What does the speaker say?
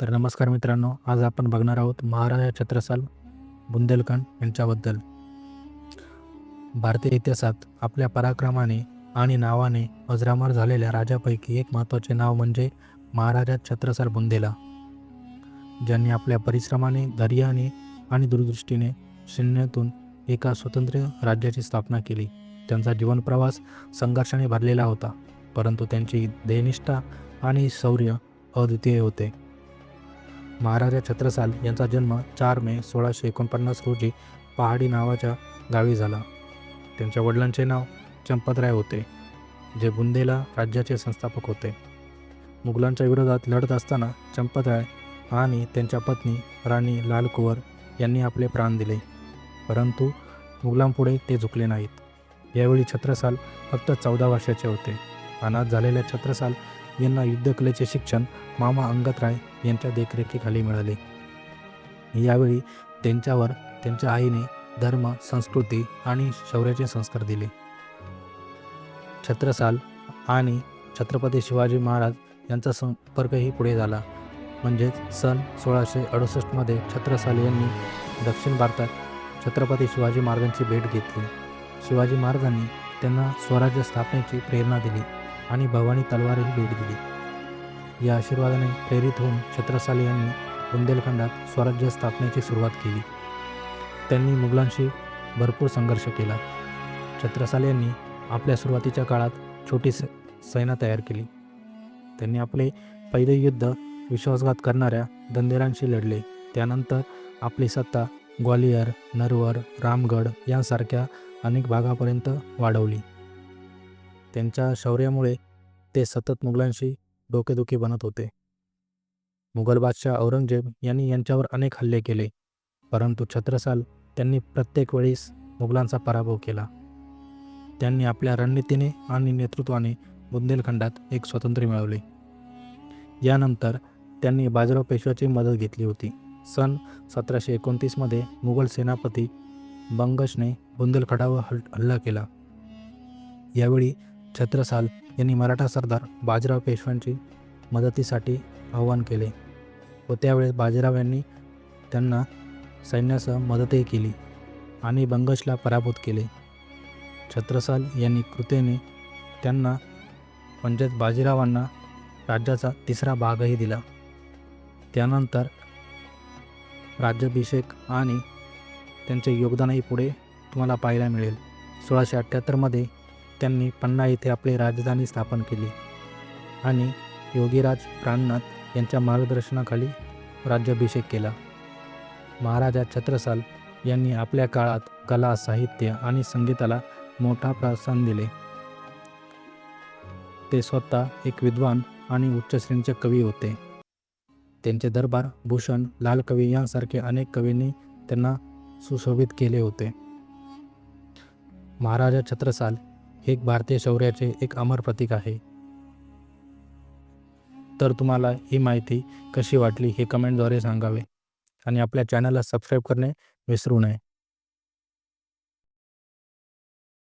तर नमस्कार मित्रांनो आज आपण बघणार आहोत महाराजा छत्रसाल बुंदेलखंड यांच्याबद्दल. भारतीय इतिहासात आपल्या पराक्रमाने आणि नावाने अजरामर झालेल्या राजापैकी एक महत्त्वाचे नाव म्हणजे महाराजा छत्रसाल बुंदेला. ज्यांनी आपल्या परिश्रमाने धैर्याने आणि दूरदृष्टीने शून्यातून एका स्वतंत्र राज्याची स्थापना केली. त्यांचा जीवनप्रवास संघर्षाने भरलेला होता परंतु त्यांची ध्येयनिष्ठा आणि शौर्य अद्वितीय होते. महाराजा छत्रसाल यांचा जन्म चार मे सोळाशे एकोणपन्नास रोजी पहाडी नावाच्या गावी झाला. त्यांच्या वडिलांचे नाव चंपतराय होते जे बुंदेला राज्याचे संस्थापक होते. मुघलांच्या विरोधात लढत असताना चंपतराय आणि त्यांच्या पत्नी राणी लाल कुंवर यांनी आपले प्राण दिले परंतु मुघलांपुढे ते झुकले नाहीत. यावेळी छत्रसाल फक्त चौदा वर्षाचे होते. अनाथ झालेल्या छत्रसाल यांना युद्धकलेचे शिक्षण मामा अंगतराय यांच्या देखरेखीखाली मिळाले. यावेळी त्यांच्यावर त्यांच्या आईने धर्म संस्कृती आणि शौर्याचे संस्कार दिले. छत्रसाल आणि छत्रपती शिवाजी महाराज यांचा संपर्कही पुढे झाला. म्हणजेच सन सोळाशे अडुसष्टमध्ये छत्रसाल यांनी दक्षिण भारतात छत्रपती शिवाजी महाराजांची भेट घेतली. शिवाजी महाराजांनी त्यांना स्वराज्य स्थापनेची प्रेरणा दिली. आणि भवानी तलवारही भेट दिली. या आशीर्वादाने प्रेरित होऊन छत्रसाल यांनी बुंदेलखंडात स्वराज्य स्थापनेची सुरुवात केली. त्यांनी मुघलांशी भरपूर संघर्ष केला. छत्रसाल यांनी आपल्या सुरुवातीच्या काळात छोटी स सेना तयार केली. त्यांनी आपले पहिले युद्ध विश्वासघात करणाऱ्या दंदेरांशी लढले. त्यानंतर आपली सत्ता ग्वालियर नरवर रामगड यांसारख्या अनेक भागापर्यंत वाढवली. त्यांच्या शौर्यामुळे ते सतत मुघलांशी डोकेदुखी बनत होते. मुघल बादशाह औरंगजेब यांनी यांच्यावर अनेक हल्ले केले परंतु छत्रसाल त्यांनी प्रत्येक वेळेस मुघलांचा पराभव केला. त्यांनी आपल्या रणनीतीने आणि नेतृत्वाने बुंदेलखंडात एक स्वातंत्र्य मिळवले. यानंतर त्यांनी बाजीराव पेशव्याची मदत घेतली होती. सन सतराशे एकोणतीसमध्ये मुघल सेनापती बंगशने बुंदेलखंडावर हल हल्ला केला. यावेळी छत्रसाल यांनी मराठा सरदार बाजीराव पेशव्यांची मदतीसाठी आवाहन केले व त्यावेळेस बाजीराव यांनी त्यांना सैन्यासह मदतही केली आणि बंगशला पराभूत केले. छत्रसाल यांनी कृतीने त्यांना म्हणजेच बाजीरावांना राज्याचा तिसरा भागही दिला. त्यानंतर राज्याभिषेक आणि त्यांचे योगदानही पुढे तुम्हाला पाहायला मिळेल. सोळाशे अठ्ठ्याहत्तरमध्ये त्यांनी पन्ना येथे आपली राजधानी स्थापन केली आणि योगीराज प्राणनाथ यांच्या मार्गदर्शनाखाली राज्याभिषेक केला. महाराजा छत्रसाल यांनी आपल्या काळात कला साहित्य आणि संगीताला मोठा प्रोत्साहन दिले. ते स्वतः एक विद्वान आणि उच्च श्रेणीचे कवी होते. त्यांचे दरबार भूषण लाल कवी यांसारखे अनेक कवींनी त्यांना सुशोभित केले होते. महाराजा छत्रसाल हे एक भारतीय शौर्याचे एक अमर प्रतीक आहे. तर तुम्हाला ही माहिती कशी वाटली हे कमेंटद्वारे सांगावे आणि आपल्या चॅनलला सबस्क्राईब करणे विसरू नये.